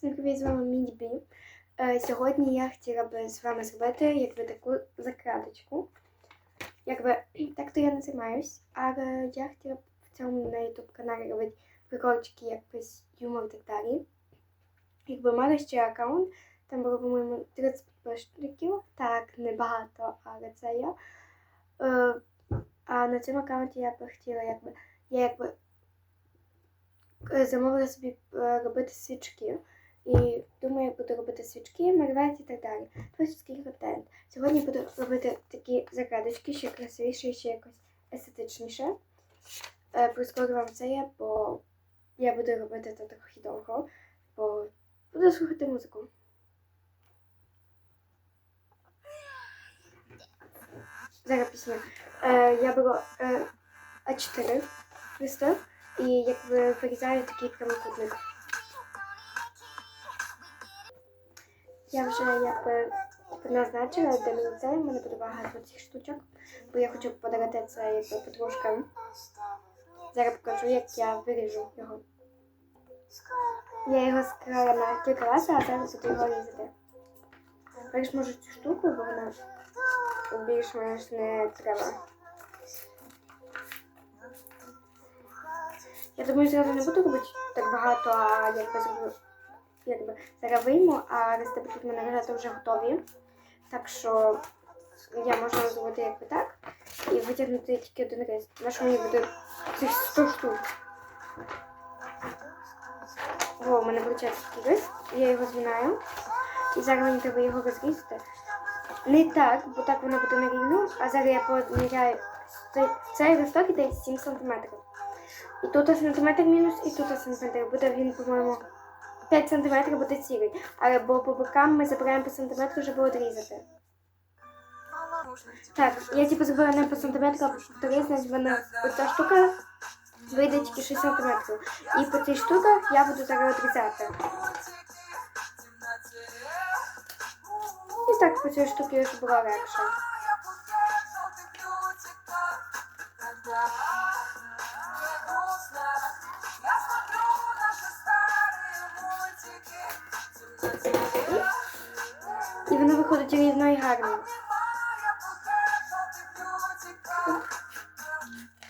Привіт, з вами Міні Бі. Е, Сьогодні я хотіла би з вами зробити якби таку закрадочку. Якби так-то я не займаюсь, але я хотіла б в цьому на YouTube каналі робити прикольчики, якось юмор і так далі. Якби мала ще аккаунт, там було, по-моєму, 30 підписників. Так, небагато, але це я. Е, А на цьому аккаунті я б хотіла, якби, я якби е, замовила собі робити свічки. І думаю, буду робити свічки, малювати і так далі. Творчий контент. Сьогодні буду робити такі закрадочки, ще красивіше, ще якось естетичніше. Е, Прискорю вам це я, бо я буду робити це трохи довго, бо буду слухати музику. Зараз пісня. Е, я беру е, А4 листок і якби вирізаю такий прямокутник. Я вже якби назначила, мені це, в мене буде багато цих штучок, бо я хочу подарувати це якби подружкам. Зараз покажу, як я виріжу його. Я його скрала на кілька разів, а зараз буду його різати. Перш можу цю штуку, бо вона більш-менш не треба. Я думаю, зараз не буду робити так багато, а якби зроблю якби зараз а рести будуть в мене вже готові. Так що я можу зробити якби так і витягнути тільки один рис. На що мені буде цих 100 штук. О, у мене виходить такий рис, я його змінаю. І зараз мені треба його розрізати. Не так, бо так воно буде на рівну, а зараз я поміряю цей, цей листок іде 7 см. І тут сантиметр мінус, і тут сантиметр. Буде він, по-моєму, 5 см буде цілий. Бо по бокам ми забираємо по сантиметру, щоб відрізати. Так, я типу забираю не по сантиметру, а по значить в мене оця штука вийде тільки 6 сантиметрів. І по цій штуці я буду зараз відрізати. І так по цій штуці було легше. виходить рівно і гарно.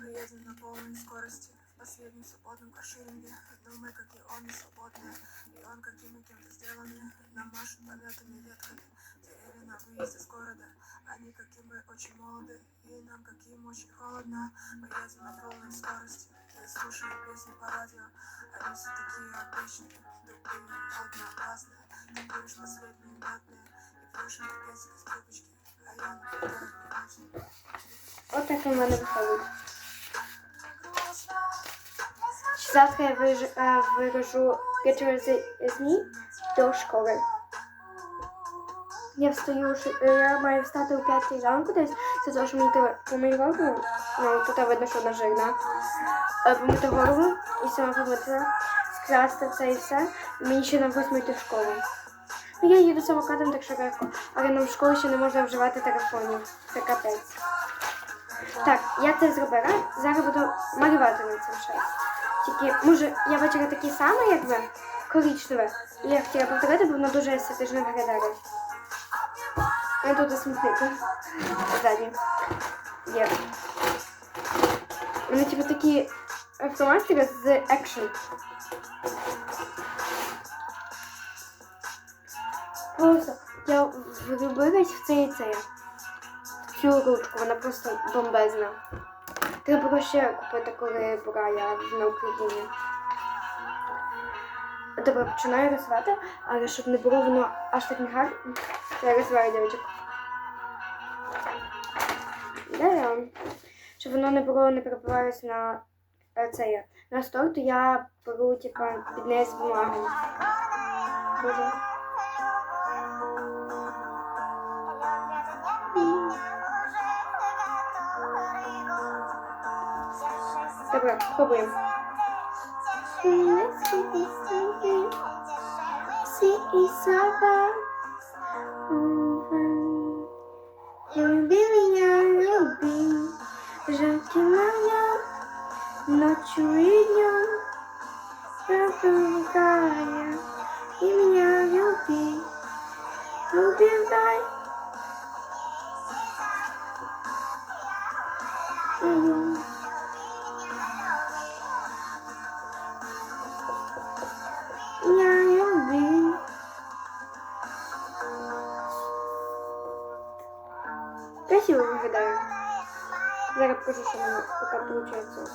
Поедем на полной скорости в последнем свободном кошелинге. Думай, какие он не свободные, и он какими кем-то сделаны. Нам машут помятыми ветками. Деревья на выезде с города. Они каким бы очень молоды, и нам каким очень холодно. Мы едем на полной скорости. Я слушаю песни по радио. Они все такие обычные, тупые, однообразные. Ты будешь последние ватные. И пьешь энергетик из трубочки. А я наблюдаю внимательно. От так у мене виходить. Завтра я виж, е, виражу вечір з, з ній до школи. Я встаю, ш- е, я маю встати о 5 ранку десь, це того, що мені треба помити голову. Ну, тут видно, що вона жирна. Е, Помити голову і сама помити, скрасти це і все. І мені ще на 8 йти в школу. Ну, я їду самокатом, так що легко. Але нам в школі ще не можна вживати телефонів. Це капець. Так, я це зробила. Зараз буду малювати на цим ще. Тільки, може, я бачила такі самі, якби коричневе. І я хотіла повторити, бо воно дуже естетично виглядає. І тут смітник. Ззаді. Є. Вони типу такі автоматики з екшн. Просто я влюбилась в це і це. В цю ручку, вона просто бомбезна. Треба ще купити, коли була я на Україні. Добре, починаю рисувати, але щоб не було воно аж так не гарно. Я розвиваю дівчинок. Да. Щоб воно не було, не перебувалось на е, це. На стол, то я беру, типа, під неї з бумагою. Боже. Добре, пробуємо. Люби меня, люби, жить моя, ночью и днем, я Зараз покажу, що в мене поки виходить.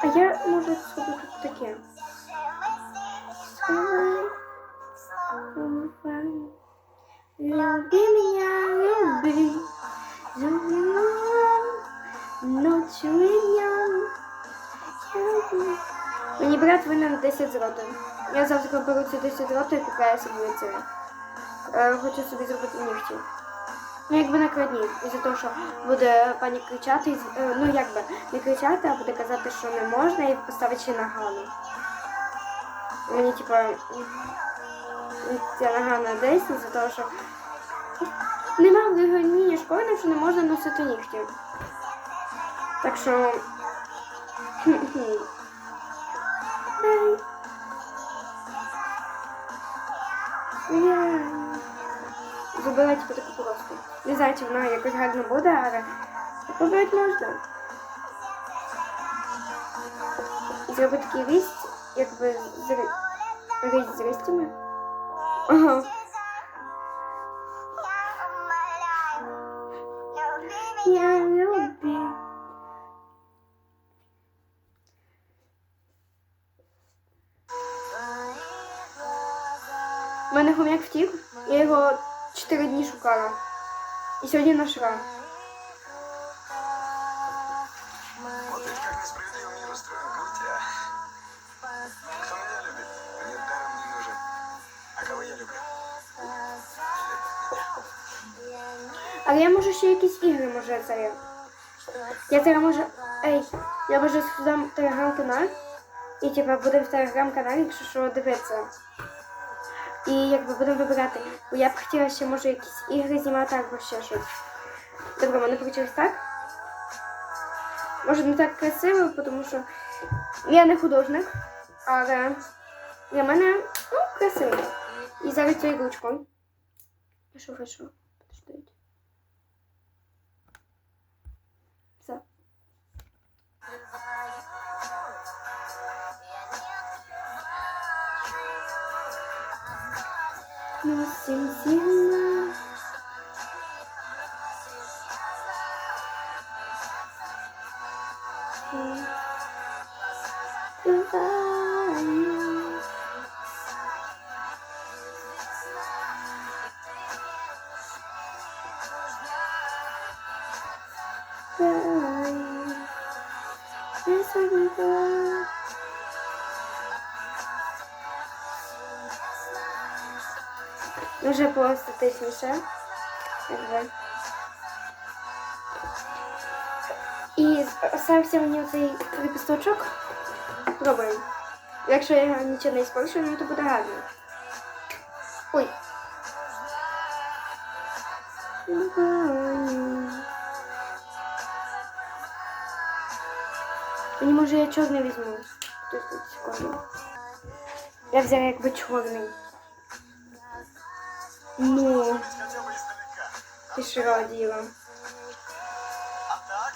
А я, може, зроблю тут таке. Люби меня, люби, люби ночью и днем. Люби. Мені брат винен 10 злотих. Я завтра беру ці 10 злотих і купляю собі це. Е, хочу собі зробити нігті. Ну, якби накладні, із-за того, що буде пані кричати, е, ну якби не кричати, а буде казати, що не можна, і поставить ще нагану. Мені, типа, ця нагана десь із-за того, що нема в регламенті школи, що не можна носити нігті. Так що. Полоску. Не знаю, чи вона якось гарно буде, але попробувати можна. Зробити такий ріст, якби з ріст з листями. Ага. Я люблю. У мене хом'як втік, я його 4 дні шукала. І сьогодні знайшла. Вот ведь как несправедливо мир устроен, Кутя. Кто меня любит, мне даром не нужен. А кого я люблю? Але я можу ще якісь ігри може це. Я зараз можу. Ей, я може создам телеграм-канал. І типа буде в телеграм-каналі, якщо що дивитися. І якби будемо вибирати. Бо я б хотіла ще може якісь ігри знімати або ще щось. Добре, мене вийшло так. Може не так красиво, тому що я не художник, але для мене ну, красиво. І зараз цією ручкою. Хорошо, хорошо? Nasıl sinirler? Yes, I will. Вже поестетичніше. Якби. І остався мені оцей лепісточок. Пробуємо. Якщо я нічого не іспорчу, ну то буде гарно. Ой. Мені може я чорний візьму. Тут, тут, секунду. Я взяла якби чорний. Ну, Ведь хотя бы издалека. пішла діло. А так?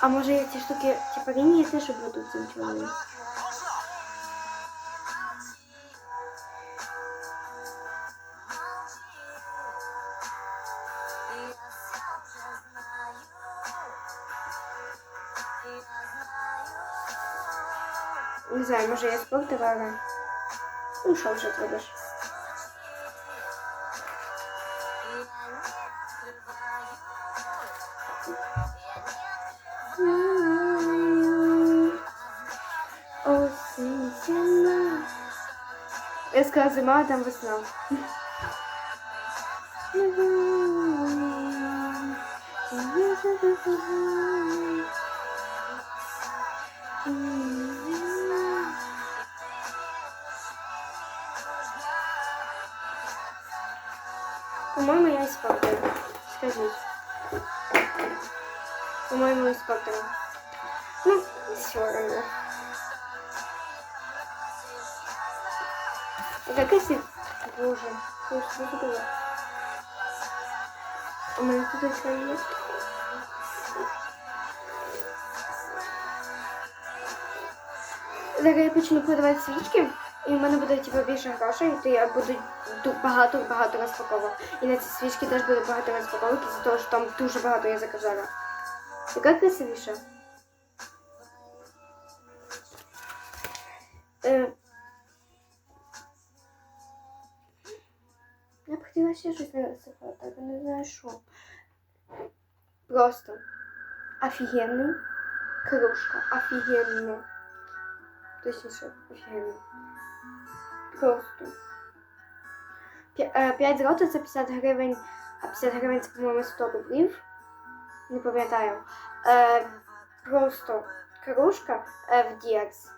А може я ці штуки, типа лінії теж буду цим чорним? Можно? Не знаю, може я спортила, але... Ну, що вже зробиш? сказала зима, а там весна. По-моєму, я испортила. Скажіть. По-моєму, испортила. Ну, все равно. Си... Боже, что ж было? У меня тут еще есть. зараз я почну продавати свічки, і в мене буде типу, більше грошей, то я буду багато-багато розпаковок. І на ці свічки теж буде багато розпаковок, із-за того, що там дуже багато я заказала. Яка красивіша? Е, хотіла ще щось нарисувати, але не знаю що. Просто офігенний. Кружка офігенна. Точніше, офігенна. Просто. 5 злотих це 50 гривень, а 50 гривень це, по-моєму, 100 рублів. Не пам'ятаю. Е, просто кружка е, в Діакс.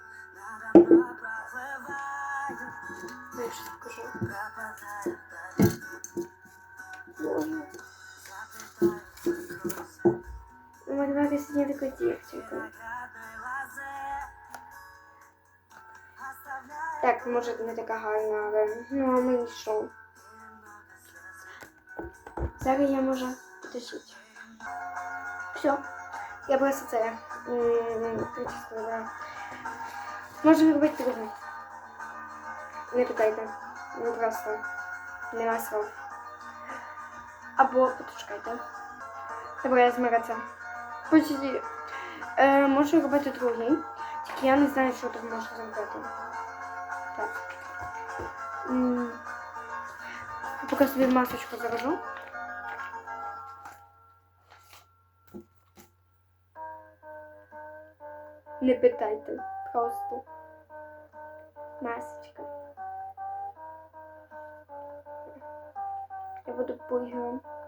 Я щось покажу. Малювати таку дівчинку. Так, може не така гарна, але ну а мені що? Зараз я можу потушити. Все. Я просто це м, причислила. Можемо робити другу. Не питайте. Ну просто. Нема слов. Або потушкайте. Добре, я змириться. Почти. Е, можу робити другий. Тільки я не знаю, що тут можна зробити. Так. Поки собі масочку завожу. Не питайте, просто масочка. Я буду бургером. Боже.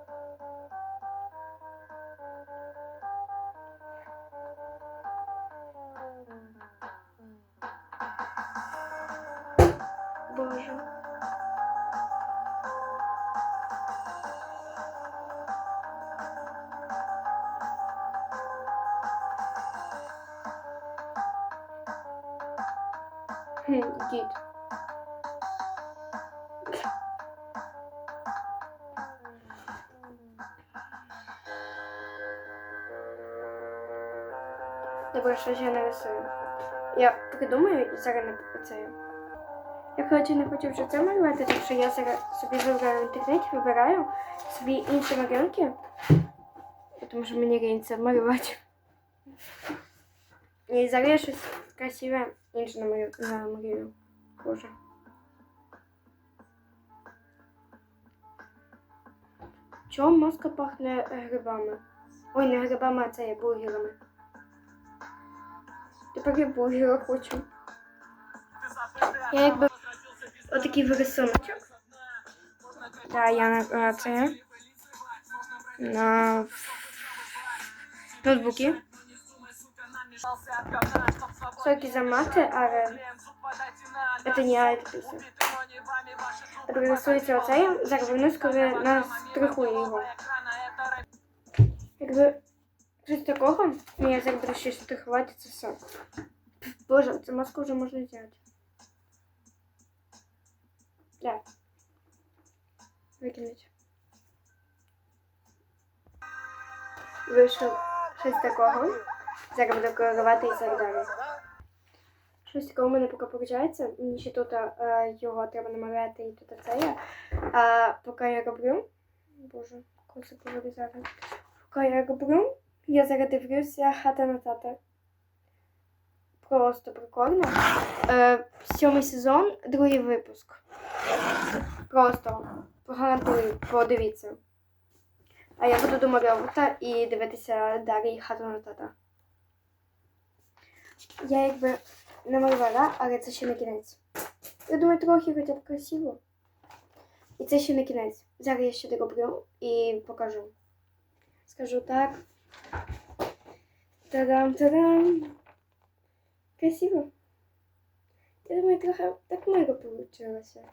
Добре, що ж я нарисую. Я придумаю і зараз не попрацюю. Я коротше не хочу вже це малювати, так що я зараз собі вибираю в інтернеті, вибираю собі інші малюнки, тому що мені лінь це малювати. І зараз я щось красиве інше намалю- намалюю. Боже. Чому маска пахне грибами? Ой, не грибами, а це є бургерами. Бургера хочу. Я якби отакий вирисуночок. Та я на, на це. На ноутбуки. Соки замати, але це не я, це пісня. Тепер рисується оцей, зараз вернусь, коли настрихую його. Якби щось такого, ні, я зараз ще штрихувати це все. Боже, цю маску вже можна зняти. Так. Викинуть. Вийшло щось такого. Зараз буду коригувати і так далі. Щось такого в мене поки виходить. Мені ще тут е, його треба намалювати і тут це є. А поки я роблю. Боже, коси повирізати. Поки я роблю, я зараз дивлюся хата на тата. Просто прикольно. Е, сьомий сезон, другий випуск. Просто гарантую, подивіться. А я буду домальовувати і дивитися далі хату на тата. Я якби намалювала, але це ще не кінець. Я думаю, трохи хоча б красиво. І це ще не кінець. Зараз я ще дороблю і покажу. Скажу так. Та-дам, та-дам. Красиво. Я думаю, трохи так мега получилося.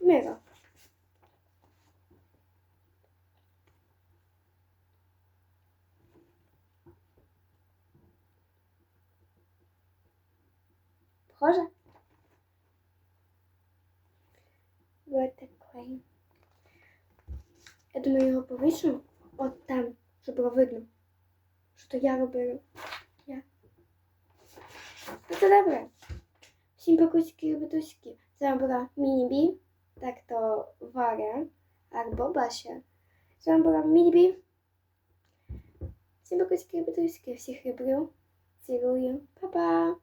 Мега. Похоже? Вот такой. Я думаю, його повишу от там, щоб було видно, що то я робила. Я. Ну то добре. Всім покуськи бутуськи. З вами була Міні-Бі, так то Варя або Баша. З вами була Міні-Бі. Всім покуськи бутуськи. Всіх люблю. Цілую. Па-па.